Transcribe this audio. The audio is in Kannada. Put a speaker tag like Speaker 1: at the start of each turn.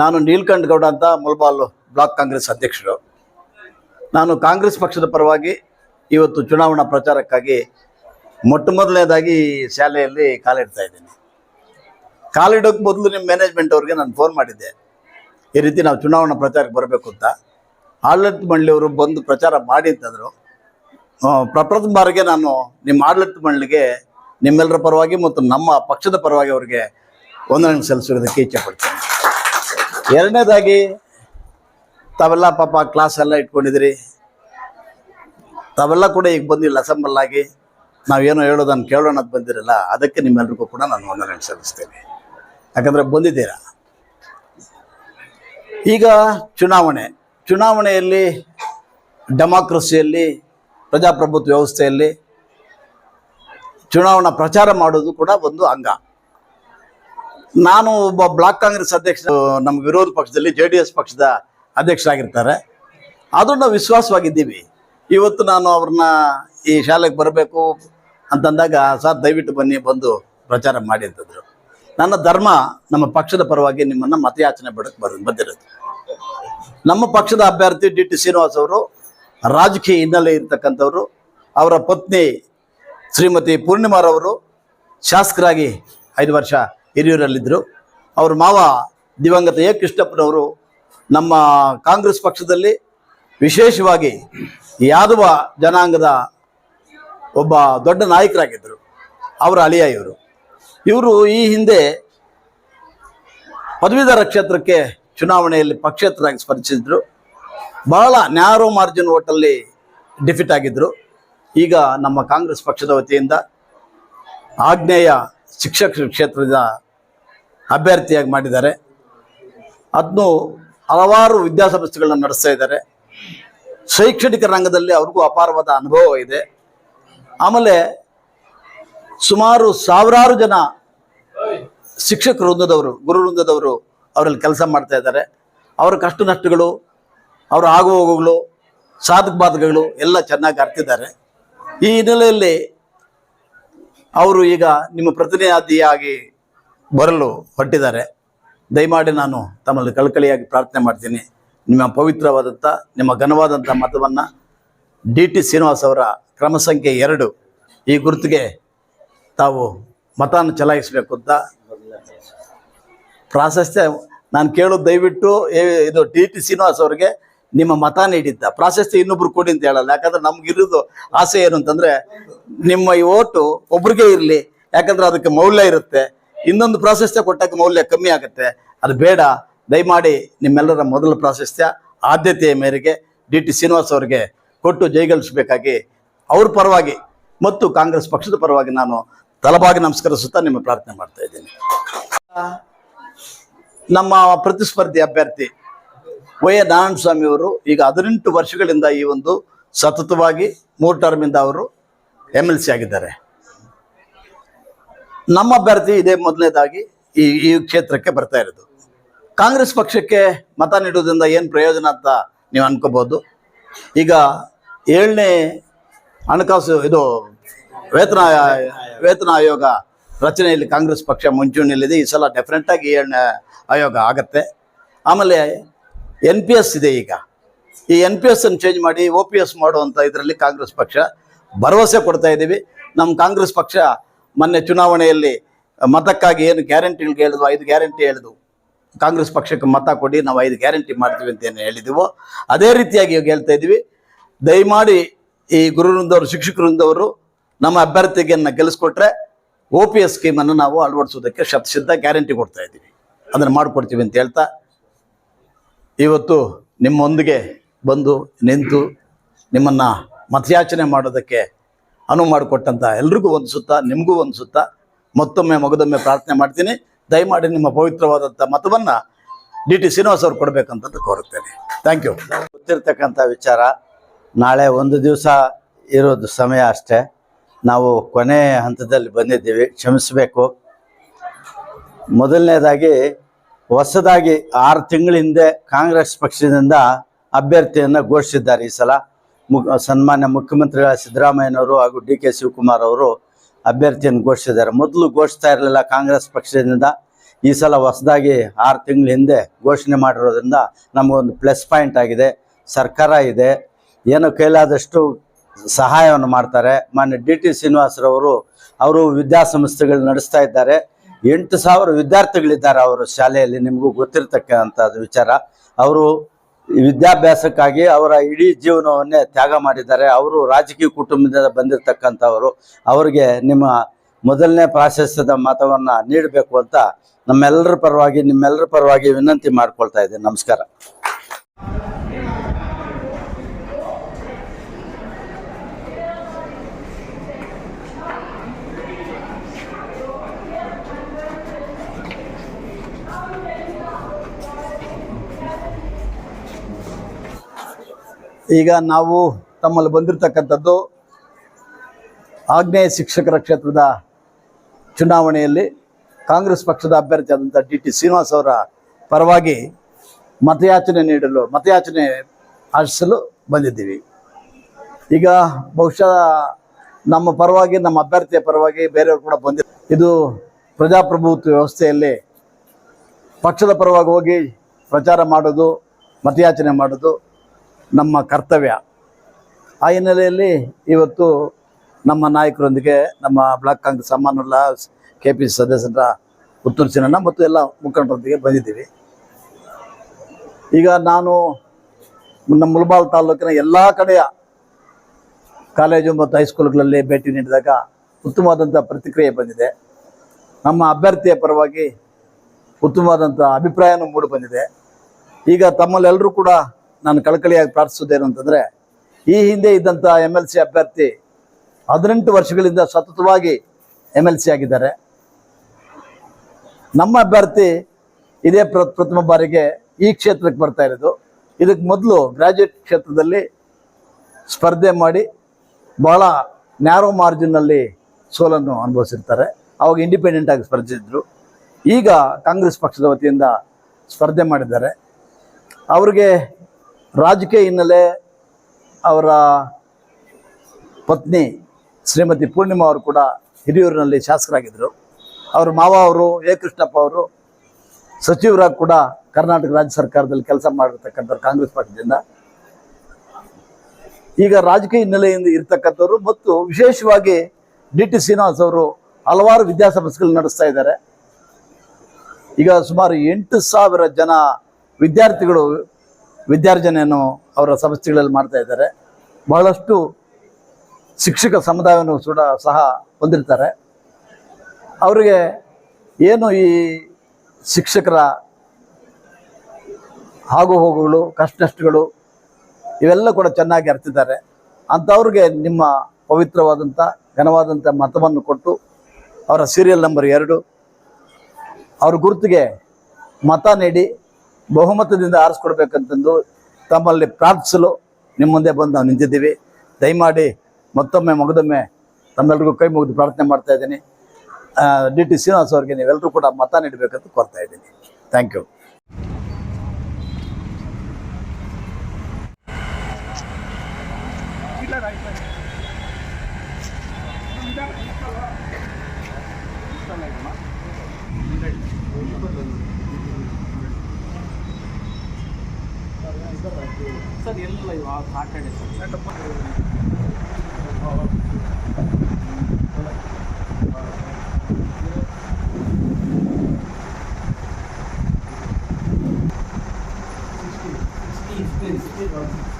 Speaker 1: ನಾನು ನೀಲ್ಕಂಠ ಗೌಡ ಅಂತ ಮುಲ್ಬಾಲ್ ಬ್ಲಾಕ್ ಕಾಂಗ್ರೆಸ್ ಅಧ್ಯಕ್ಷರು. ನಾನು ಕಾಂಗ್ರೆಸ್ ಪಕ್ಷದ ಪರವಾಗಿ ಇವತ್ತು ಚುನಾವಣಾ ಪ್ರಚಾರಕ್ಕಾಗಿ ಮೊಟ್ಟ ಮೊದಲನೇದಾಗಿ ಶಾಲೆಯಲ್ಲಿ ಕಾಲಿಡ್ತಾ ಇದ್ದೀನಿ. ಕಾಲಿಡೋಕ್ಕೆ ಮೊದಲು ನಿಮ್ಮ ಮ್ಯಾನೇಜ್ಮೆಂಟ್ ಅವ್ರಿಗೆ ನಾನು ಫೋನ್ ಮಾಡಿದ್ದೆ. ಈ ರೀತಿ ನಾವು ಚುನಾವಣಾ ಪ್ರಚಾರಕ್ಕೆ ಬರಬೇಕು ಅಂತ. ಆಡಳಿತ ಮಂಡಳಿಯವರು ಬಂದು ಪ್ರಚಾರ ಮಾಡಿ ಅಂತಂದರು ಪ್ರಪ್ರಥಮ ಬಾರಿಗೆ ನಾನು ನಿಮ್ಮ ಆಡಳಿತ ಮಂಡಳಿಗೆ ನಿಮ್ಮೆಲ್ಲರ ಪರವಾಗಿ ಮತ್ತು ನಮ್ಮ ಪಕ್ಷದ ಪರವಾಗಿ ಅವರಿಗೆ ವಂದನೆ ಸಲ್ಲಿಸಿರೋದಕ್ಕೆ ಇಚ್ಛೆ ಪಡ್ತೀನಿ. ಎರಡನೇದಾಗಿ, ತಾವೆಲ್ಲ ಪಾಪ ಕ್ಲಾಸ್ ಎಲ್ಲ ಇಟ್ಕೊಂಡಿದ್ದೀರಿ. ತಾವೆಲ್ಲ ಕೂಡ ಈಗ ಬಂದಿಲ್ಲ ಅಸೆಂಬಲ್ ಆಗಿ ನಾವೇನೋ ಹೇಳೋದನ್ನು ಕೇಳೋಣ ಅಂತ ಬಂದಿರಲ್ಲ, ಅದಕ್ಕೆ ನಿಮ್ಮೆಲ್ರಿಗೂ ಕೂಡ ನಾನು ವಂದನೆ ಸಲ್ಲಿಸ್ತೇನೆ. ಯಾಕಂದರೆ ಬಂದಿದ್ದೀರಾ? ಈಗ ಚುನಾವಣೆ. ಚುನಾವಣೆಯಲ್ಲಿ, ಡೆಮಾಕ್ರಸಿಯಲ್ಲಿ, ಪ್ರಜಾಪ್ರಭುತ್ವ ವ್ಯವಸ್ಥೆಯಲ್ಲಿ ಚುನಾವಣಾ ಪ್ರಚಾರ ಮಾಡೋದು ಕೂಡ ಒಂದು ಅಂಗ. ನಾನು ಒಬ್ಬ ಬ್ಲಾಕ್ ಕಾಂಗ್ರೆಸ್ ಅಧ್ಯಕ್ಷ, ನಮ್ಮ ವಿರೋಧ ಪಕ್ಷದಲ್ಲಿ ಜೆ ಡಿ ಎಸ್ ಪಕ್ಷದ ಅಧ್ಯಕ್ಷರಾಗಿರ್ತಾರೆ. ಅದು ನಾವು ವಿಶ್ವಾಸವಾಗಿದ್ದೀವಿ. ಇವತ್ತು ನಾನು ಅವ್ರನ್ನ ಈ ಶಾಲೆಗೆ ಬರಬೇಕು ಅಂತಂದಾಗ ಸರ್ ದಯವಿಟ್ಟು ಬನ್ನಿ ಬಂದು ಪ್ರಚಾರ ಮಾಡಿ ಅಂತಂದರು. ನನ್ನ ಧರ್ಮ ನಮ್ಮ ಪಕ್ಷದ ಪರವಾಗಿ ನಿಮ್ಮನ್ನು ಮತಯಾಚನೆ ಬಿಡಕ್ಕೆ ಬರ್, ಬಂದಿರೋದು. ನಮ್ಮ ಪಕ್ಷದ ಅಭ್ಯರ್ಥಿ ಡಿ ಟಿ ಶ್ರೀನಿವಾಸ್ ಅವರು ರಾಜಕೀಯ ಹಿನ್ನೆಲೆ ಇರ್ತಕ್ಕಂಥವ್ರು. ಅವರ ಪತ್ನಿ ಶ್ರೀಮತಿ ಪೂರ್ಣಿಮಾರವರು ಶಾಸಕರಾಗಿ ಐದು ವರ್ಷ ಹಿರಿಯೂರಲ್ಲಿದ್ದರು. ಅವ್ರ ಮಾವ ದಿವಂಗತ ಎ. ಕೃಷ್ಣಪ್ಪನವರು ನಮ್ಮ ಕಾಂಗ್ರೆಸ್ ಪಕ್ಷದಲ್ಲಿ ವಿಶೇಷವಾಗಿ ಯಾದವ ಜನಾಂಗದ ಒಬ್ಬ ದೊಡ್ಡ ನಾಯಕರಾಗಿದ್ದರು. ಅವರ ಅಳಿಯ ಇವರು. ಇವರು ಈ ಹಿಂದೆ ಪದವೀಧರ ಕ್ಷೇತ್ರಕ್ಕೆ ಚುನಾವಣೆಯಲ್ಲಿ ಪಕ್ಷೇತರಾಗಿ ಸ್ಪರ್ಧಿಸಿದ್ರು. ಬಹಳ ನ್ಯಾರೋ ಮಾರ್ಜಿನ್ ಓಟಲ್ಲಿ ಡಿಫಿಟ್ ಆಗಿದ್ದರು ಈಗ ನಮ್ಮ ಕಾಂಗ್ರೆಸ್ ಪಕ್ಷದ ವತಿಯಿಂದ ಆಗ್ನೇಯ ಶಿಕ್ಷಕ ಕ್ಷೇತ್ರದ ಅಭ್ಯರ್ಥಿಯಾಗಿ ಮಾಡಿದ್ದಾರೆ. ಅದನ್ನು ಹಲವಾರು ವಿದ್ಯಾಸಂಸ್ಥೆಗಳನ್ನ ನಡೆಸ್ತಾ ಇದ್ದಾರೆ. ಶೈಕ್ಷಣಿಕ ರಂಗದಲ್ಲಿ ಅವ್ರಿಗೂ ಅಪಾರವಾದ ಅನುಭವ ಇದೆ. ಆಮೇಲೆ ಸುಮಾರು ಸಾವಿರಾರು ಜನ ಶಿಕ್ಷಕ ವೃಂದದವರು, ಗುರು ವೃಂದದವರು ಅವರಲ್ಲಿ ಕೆಲಸ ಮಾಡ್ತಾ ಇದ್ದಾರೆ. ಅವರ ಕಷ್ಟ ನಷ್ಟಗಳು ಅವರ ಆಗು ಹೋಗುಗಳು, ಸಾಧಕ ಬಾಧಕಗಳು ಎಲ್ಲ ಚೆನ್ನಾಗಿ ಅರ್ತಿದ್ದಾರೆ. ಈ ಹಿನ್ನೆಲೆಯಲ್ಲಿ ಅವರು ಈಗ ನಿಮ್ಮ ಪ್ರತಿನಿಧಿಯಾಗಿ ಬರಲು ಹೊಟ್ಟಿದ್ದಾರೆ ದಯಮಾಡಿ ನಾನು ತಮ್ಮಲ್ಲಿ ಕಳಕಳಿಯಾಗಿ ಪ್ರಾರ್ಥನೆ ಮಾಡ್ತೀನಿ. ನಿಮ್ಮ ಪವಿತ್ರವಾದಂಥ ನಿಮ್ಮ ಘನವಾದಂಥ ಮತವನ್ನು ಡಿ ಟಿ ಶ್ರೀನಿವಾಸ್ ಅವರ ಕ್ರಮ ಸಂಖ್ಯೆ ಎರಡು ಈ ಗುರುತಿಗೆ ತಾವು ಮತವನ್ನು ಚಲಾಯಿಸಬೇಕು ಅಂತ ಪ್ರಾಶಸ್ತ್ಯ ನಾನು ಕೇಳೋದು ದಯವಿಟ್ಟು ಇದು ಡಿ ಟಿ ಶ್ರೀನಿವಾಸ್ ಅವರಿಗೆ ನಿಮ್ಮ ಮತ ನೀಡಿದ್ದ. ಪ್ರಾಶಸ್ತ್ಯ ಇನ್ನೊಬ್ರು ಕೊಡಿ ಅಂತ ಹೇಳಲ್ಲ. ಯಾಕಂದ್ರೆ ನಮ್ಗಿರೋದು ಆಸೆ ಏನು ಅಂತಂದ್ರೆ ನಿಮ್ಮ ಈ ಓಟು ಒಬ್ರಿಗೆ ಇರಲಿ, ಯಾಕಂದ್ರೆ ಅದಕ್ಕೆ ಮೌಲ್ಯ ಇರುತ್ತೆ. ಇನ್ನೊಂದು ಪ್ರಾಶಸ್ತ್ಯ ಕೊಟ್ಟಾಗ ಮೌಲ್ಯ ಕಮ್ಮಿ ಆಗುತ್ತೆ. ಅದು ಬೇಡ. ದಯಮಾಡಿ ನಿಮ್ಮೆಲ್ಲರ ಮೊದಲ ಪ್ರಾಶಸ್ತ್ಯ ಆದ್ಯತೆಯ ಮೇರೆಗೆ ಡಿ ಟಿ ಶ್ರೀನಿವಾಸ್ ಅವರಿಗೆ ಕೊಟ್ಟು ಜೈಗಳಿಸಬೇಕಾಗಿ ಅವ್ರ ಪರವಾಗಿ ಮತ್ತು ಕಾಂಗ್ರೆಸ್ ಪಕ್ಷದ ಪರವಾಗಿ ನಾನು ತಲಬಾಗಿ ನಮಸ್ಕರಿಸುತ್ತಾ ನಿಮ್ಮ ಪ್ರಾರ್ಥನೆ ಮಾಡ್ತಾ ಇದ್ದೀನಿ. ನಮ್ಮ ಪ್ರತಿಸ್ಪರ್ಧಿ ಅಭ್ಯರ್ಥಿ ವೈ ಎ ನಾರಾಯಣಸ್ವಾಮಿ ಅವರು ಈಗ ಹದಿನೆಂಟು ವರ್ಷಗಳಿಂದ ಈ ಒಂದು ಸತತವಾಗಿ ಮೂರು ಟರ್ಮಿಂದ ಅವರು ಎಂ ಎಲ್ ಸಿ ಆಗಿದ್ದಾರೆ. ನಮ್ಮ ಅಭ್ಯರ್ಥಿ ಇದೇ ಮೊದಲನೇದಾಗಿ ಈ ಈ ಕ್ಷೇತ್ರಕ್ಕೆ ಬರ್ತಾ ಇರೋದು. ಕಾಂಗ್ರೆಸ್ ಪಕ್ಷಕ್ಕೆ ಮತ ನೀಡುವುದರಿಂದ ಏನು ಪ್ರಯೋಜನ ಅಂತ ನೀವು ಅನ್ಕೋಬೋದು ಈಗ ಏಳನೇ ಹಣಕಾಸು ಇದು ವೇತನ ವೇತನ ಆಯೋಗ ರಚನೆಯಲ್ಲಿ ಕಾಂಗ್ರೆಸ್ ಪಕ್ಷ ಮುಂಚೂಣಿಯಲ್ಲಿದೆ. ಈ ಸಲ ಡೆಫಿನೆಟ್ಟಾಗಿ ಏಳನೇ ಆಯೋಗ ಆಗತ್ತೆ. ಆಮೇಲೆ ಎನ್ ಪಿ ಎಸ್ ಇದೆ ಈಗ. ಈ ಎನ್ ಪಿ ಎಸ್ ಅನ್ನು ಚೇಂಜ್ ಮಾಡಿ ಒ ಪಿ ಎಸ್ ಮಾಡುವಂಥ ಇದರಲ್ಲಿ ಕಾಂಗ್ರೆಸ್ ಪಕ್ಷ ಭರವಸೆ ಕೊಡ್ತಾ ಇದ್ದೀವಿ ನಮ್ಮ ಕಾಂಗ್ರೆಸ್ ಪಕ್ಷ ಮೊನ್ನೆ ಚುನಾವಣೆಯಲ್ಲಿ ಮತಕ್ಕಾಗಿ ಏನು ಗ್ಯಾರಂಟಿಗಳಿಗೆ ಹೇಳಿದ್ವು? ಐದು ಗ್ಯಾರಂಟಿ ಹೇಳಿದ್ವು. ಕಾಂಗ್ರೆಸ್ ಪಕ್ಷಕ್ಕೆ ಮತ ಕೊಡಿ, ನಾವು ಐದು ಗ್ಯಾರಂಟಿ ಮಾಡ್ತೀವಿ ಅಂತ ಏನು ಹೇಳಿದೆವು? ಅದೇ ರೀತಿಯಾಗಿ ಇವಾಗ ಹೇಳ್ತಾ ಇದ್ದೀವಿ ದಯಮಾಡಿ ಈ ಗುರುವೃಂದವರು ಶಿಕ್ಷಕರಿಂದವರು ನಮ್ಮ ಅಭ್ಯರ್ಥಿಗೆಯನ್ನು ಗೆಲ್ಲಿಸ್ಕೊಟ್ರೆ ಒ ಪಿ ಎಸ್ ಸ್ಕೀಮನ್ನು ನಾವು ಅಳವಡಿಸೋದಕ್ಕೆ ಶತಸಿದ್ಧ ಗ್ಯಾರಂಟಿ ಕೊಡ್ತಾ ಇದ್ದೀವಿ ಅದನ್ನು ಮಾಡಿಕೊಡ್ತೀವಿ ಅಂತ ಹೇಳ್ತಾ ಇವತ್ತು ನಿಮ್ಮೊಂದಿಗೆ ಬಂದು ನಿಂತು ನಿಮ್ಮನ್ನು ಮತಯಾಚನೆ ಮಾಡೋದಕ್ಕೆ ಅನುವು ಮಾಡಿಕೊಟ್ಟಂಥ ಎಲ್ರಿಗೂ ಒಂದು ಸುತ್ತ ನಿಮಗೂ ಒಂದು ಸುತ್ತ ಮತ್ತೊಮ್ಮೆ ಮಗದೊಮ್ಮೆ ಪ್ರಾರ್ಥನೆ ಮಾಡ್ತೀನಿ. ದಯಮಾಡಿ ನಿಮ್ಮ ಪವಿತ್ರವಾದಂಥ ಮತವನ್ನು ಡಿ ಟಿ ಶ್ರೀನಿವಾಸ್ ಅವ್ರು ಕೊಡಬೇಕಂತಂದು ಕೋರುತ್ತೇನೆ. ಥ್ಯಾಂಕ್ ಯು
Speaker 2: ಗೊತ್ತಿರ್ತಕ್ಕಂಥ ವಿಚಾರ, ನಾಳೆ ಒಂದು ದಿವಸ ಇರೋದು ಸಮಯ ಅಷ್ಟೇ. ನಾವು ಕೊನೆ ಹಂತದಲ್ಲಿ ಬಂದಿದ್ದೀವಿ, ಕ್ಷಮಿಸಬೇಕು. ಮೊದಲನೇದಾಗಿ ಹೊಸದಾಗಿ ಆರು ತಿಂಗಳ ಹಿಂದೆ ಕಾಂಗ್ರೆಸ್ ಪಕ್ಷದಿಂದ ಅಭ್ಯರ್ಥಿಯನ್ನು ಘೋಷಿಸಿದ್ದಾರೆ ಈ ಸಲ. ಮು ಸನ್ಮಾನ್ಯ ಮುಖ್ಯಮಂತ್ರಿಗಳ ಸಿದ್ದರಾಮಯ್ಯನವರು ಹಾಗೂ ಡಿ ಕೆ ಶಿವಕುಮಾರ್ ಅವರು ಅಭ್ಯರ್ಥಿಯನ್ನು ಘೋಷಿಸಿದ್ದಾರೆ. ಮೊದಲು ಘೋಷಿಸ್ತಾ ಇರಲಿಲ್ಲ ಕಾಂಗ್ರೆಸ್ ಪಕ್ಷದಿಂದ. ಈ ಸಲ ಹೊಸದಾಗಿ ಆರು ತಿಂಗಳ ಹಿಂದೆ ಘೋಷಣೆ ಮಾಡಿರೋದ್ರಿಂದ ನಮಗೊಂದು ಪ್ಲಸ್ ಪಾಯಿಂಟ್ ಆಗಿದೆ. ಸರ್ಕಾರ ಇದೆ. ಏನೋ ಕೈಲಾದಷ್ಟು ಸಹಾಯವನ್ನು ಮಾಡ್ತಾರೆ. ಮಾನ್ಯ ಡಿ ಟಿ ಶ್ರೀನಿವಾಸರವರು ಅವರು ವಿದ್ಯಾಸಂಸ್ಥೆಗಳು ನಡೆಸ್ತಾ ಇದ್ದಾರೆ. ಎಂಟು ಸಾವಿರ ವಿದ್ಯಾರ್ಥಿಗಳಿದ್ದಾರೆ ಅವರು ಶಾಲೆಯಲ್ಲಿ, ನಿಮಗೂ ಗೊತ್ತಿರತಕ್ಕಂಥ ವಿಚಾರ. ಅವರು ವಿದ್ಯಾಭ್ಯಾಸಕ್ಕಾಗಿ ಅವರ ಇಡೀ ಜೀವನವನ್ನೇ ತ್ಯಾಗ ಮಾಡಿದ್ದಾರೆ. ಅವರು ರಾಜಕೀಯ ಕುಟುಂಬದಿಂದ ಬಂದಿರತಕ್ಕಂಥವರು. ಅವರಿಗೆ ನಿಮ್ಮ ಮೊದಲನೇ ಪ್ರಾಶಸ್ತ್ಯದ ಮತವನ್ನು ನೀಡಬೇಕು ಅಂತ ನಮ್ಮೆಲ್ಲರ ಪರವಾಗಿ, ನಿಮ್ಮೆಲ್ಲರ ಪರವಾಗಿ ವಿನಂತಿ ಮಾಡ್ಕೊಳ್ತಾ ಇದ್ದೀನಿ. ನಮಸ್ಕಾರ.
Speaker 1: ಈಗ ನಾವು ತಮ್ಮಲ್ಲಿ ಬಂದಿರತಕ್ಕಂಥದ್ದು ಆಗ್ನೇಯ ಶಿಕ್ಷಕರ ಕ್ಷೇತ್ರದ ಚುನಾವಣೆಯಲ್ಲಿ ಕಾಂಗ್ರೆಸ್ ಪಕ್ಷದ ಅಭ್ಯರ್ಥಿಯಾದಂಥ ಡಿ ಟಿ ಶ್ರೀನಿವಾಸ್ ಅವರ ಪರವಾಗಿ ಮತಯಾಚನೆ ನೀಡಲು, ಮತಯಾಚನೆ ಆಶಿಸಲು ಬಂದಿದ್ದೀವಿ. ಈಗ ಬಹುಶಃ ನಮ್ಮ ಪರವಾಗಿ, ನಮ್ಮ ಅಭ್ಯರ್ಥಿಯ ಪರವಾಗಿ ಬೇರೆಯವರು ಕೂಡ ಬಂದಿ, ಇದು ಪ್ರಜಾಪ್ರಭುತ್ವ ವ್ಯವಸ್ಥೆಯಲ್ಲಿ ಪಕ್ಷದ ಪರವಾಗಿ ಹೋಗಿ ಪ್ರಚಾರ ಮಾಡೋದು, ಮತಯಾಚನೆ ಮಾಡೋದು ನಮ್ಮ ಕರ್ತವ್ಯ. ಆ ಹಿನ್ನೆಲೆಯಲ್ಲಿ ಇವತ್ತು ನಮ್ಮ ನಾಯಕರೊಂದಿಗೆ ನಮ್ಮ block Congress Amanulla K P C ಸದಸ್ಯರ ಪುತ್ತೂರು ಚಿನ್ನ ಮತ್ತು ಎಲ್ಲ ಮುಖಂಡರೊಂದಿಗೆ ಬಂದಿದ್ದೀವಿ. ಈಗ ನಾನು ನಮ್ಮ ಮುಲ್ಬಾಲ್ ತಾಲೂಕಿನ ಎಲ್ಲ ಕಡೆಯ ಕಾಲೇಜು ಮತ್ತು ಹೈಸ್ಕೂಲ್ಗಳಲ್ಲಿ ಭೇಟಿ ನೀಡಿದಾಗ ಉತ್ತಮವಾದಂಥ ಪ್ರತಿಕ್ರಿಯೆ ಬಂದಿದೆ. ನಮ್ಮ ಅಭ್ಯರ್ಥಿಯ ಪರವಾಗಿ ಉತ್ತಮವಾದಂಥ ಅಭಿಪ್ರಾಯನೂ ಮೂಡಿ ಬಂದಿದೆ ಈಗ ತಮ್ಮಲ್ಲೆಲ್ಲರೂ ಕೂಡ ನಾನು ಕಳಕಳಿಯಾಗಿ ಪ್ರಾರ್ಥಿಸೋದೇನು ಅಂತಂದರೆ, ಈ ಹಿಂದೆ ಇದ್ದಂಥ ಎಂ ಎಲ್ ಸಿ ಅಭ್ಯರ್ಥಿ ಹದಿನೆಂಟು ವರ್ಷಗಳಿಂದ ಸತತವಾಗಿ ಎಂ ಎಲ್ ಸಿ ಆಗಿದ್ದಾರೆ. ನಮ್ಮ ಅಭ್ಯರ್ಥಿ ಇದೇ ಪ್ರ, ಪ್ರಥಮ ಬಾರಿಗೆ ಈ ಕ್ಷೇತ್ರಕ್ಕೆ ಬರ್ತಾ ಇರೋದು. ಇದಕ್ಕೆ ಮೊದಲು ಗ್ರಾಜ್ಯುಯೇಟ್ ಕ್ಷೇತ್ರದಲ್ಲಿ ಸ್ಪರ್ಧೆ ಮಾಡಿ ಬಹಳ ನ್ಯಾರೋ ಮಾರ್ಜಿನ್ನಲ್ಲಿ ಸೋಲನ್ನು ಅನುಭವಿಸಿರ್ತಾರೆ. ಅವಾಗ ಇಂಡಿಪೆಂಡೆಂಟ್ ಆಗಿ ಸ್ಪರ್ಧಿಸಿದ್ರು ಈಗ ಕಾಂಗ್ರೆಸ್ ಪಕ್ಷದ ವತಿಯಿಂದ ಸ್ಪರ್ಧೆ ಮಾಡಿದ್ದಾರೆ. ಅವ್ರಿಗೆ ರಾಜಕೀಯ ಹಿನ್ನೆಲೆ ಅವರ ಪತ್ನಿ ಶ್ರೀಮತಿ ಪೂರ್ಣಿಮಾ ಅವರು ಕೂಡ ಹಿರಿಯೂರಿನಲ್ಲಿ ಶಾಸಕರಾಗಿದ್ದರು. ಅವ್ರ ಮಾವ ಅವರು, ಎ. ಕೃಷ್ಣಪ್ಪ ಅವರು ಸಚಿವರಾಗಿ ಕೂಡ ಕರ್ನಾಟಕ ರಾಜ್ಯ ಸರ್ಕಾರದಲ್ಲಿ ಕೆಲಸ ಮಾಡಿರ್ತಕ್ಕಂಥವ್ರು ಕಾಂಗ್ರೆಸ್ ಪಕ್ಷದಿಂದ. ಈಗ ರಾಜಕೀಯ ಹಿನ್ನೆಲೆಯಿಂದ ಇರ್ತಕ್ಕಂಥವ್ರು ಮತ್ತು ವಿಶೇಷವಾಗಿ ಡಿ. ಟಿ. ಶ್ರೀನಿವಾಸ್ ಅವರು ಹಲವಾರು ವಿದ್ಯಾಸಂಸ್ಥೆಗಳು ನಡೆಸ್ತಾ ಇದ್ದಾರೆ. ಈಗ ಸುಮಾರು ಎಂಟು ಸಾವಿರ ಜನ ವಿದ್ಯಾರ್ಥಿಗಳು ವಿದ್ಯಾರ್ಜನೆಯನ್ನು ಅವರ ಸಂಸ್ಥೆಗಳಲ್ಲಿ ಮಾಡ್ತಾ ಇದ್ದಾರೆ. ಬಹಳಷ್ಟು ಶಿಕ್ಷಕ ಸಮುದಾಯವನ್ನು ಕೂಡ ಸಹ ಹೊಂದಿರ್ತಾರೆ. ಅವರಿಗೆ ಏನು ಈ ಶಿಕ್ಷಕರ ಆಗು ಹೋಗುಗಳು ಕಷ್ಟಗಳು ಇವೆಲ್ಲ ಕೂಡ ಚೆನ್ನಾಗಿ ಅರ್ತಿದ್ದಾರೆ. ಅಂಥವ್ರಿಗೆ ನಿಮ್ಮ ಪವಿತ್ರವಾದಂಥ, ಘನವಾದಂಥ ಮತವನ್ನು ಕೊಟ್ಟು ಅವರ ಸೀರಿಯಲ್ ನಂಬರ್ ಎರಡು. ಅವ್ರ ಗುರುತಿಗೆ ಮತ ನೀಡಿ ಬಹುಮತದಿಂದ ಆರಿಸ್ಕೊಡ್ಬೇಕಂತಂದು ತಮ್ಮಲ್ಲಿ ಪ್ರಾರ್ಥಿಸಲು ನಿಮ್ಮ ಮುಂದೆ ಬಂದು ನಾವು ನಿಂತಿದ್ದೀವಿ. ದಯಮಾಡಿ ಮತ್ತೊಮ್ಮೆ ಮಗದೊಮ್ಮೆ ತಮ್ಮೆಲ್ರಿಗೂ ಕೈ ಮುಗಿದು ಪ್ರಾರ್ಥನೆ ಮಾಡ್ತಾ ಇದ್ದೀನಿ. ಡಿ ಟಿ ಶ್ರೀನಿವಾಸ್ ಅವರಿಗೆ ನೀವೆಲ್ಲರೂ ಕೂಡ ಮತ ನೀಡಬೇಕಂತ ಕೋರ್ತಾ ಇದ್ದೀನಿ. ಥ್ಯಾಂಕ್ ಯು
Speaker 3: ಸರ್ ಎಲ್ಲ ಇವಾಗ Saturday sir sixty sixty graduate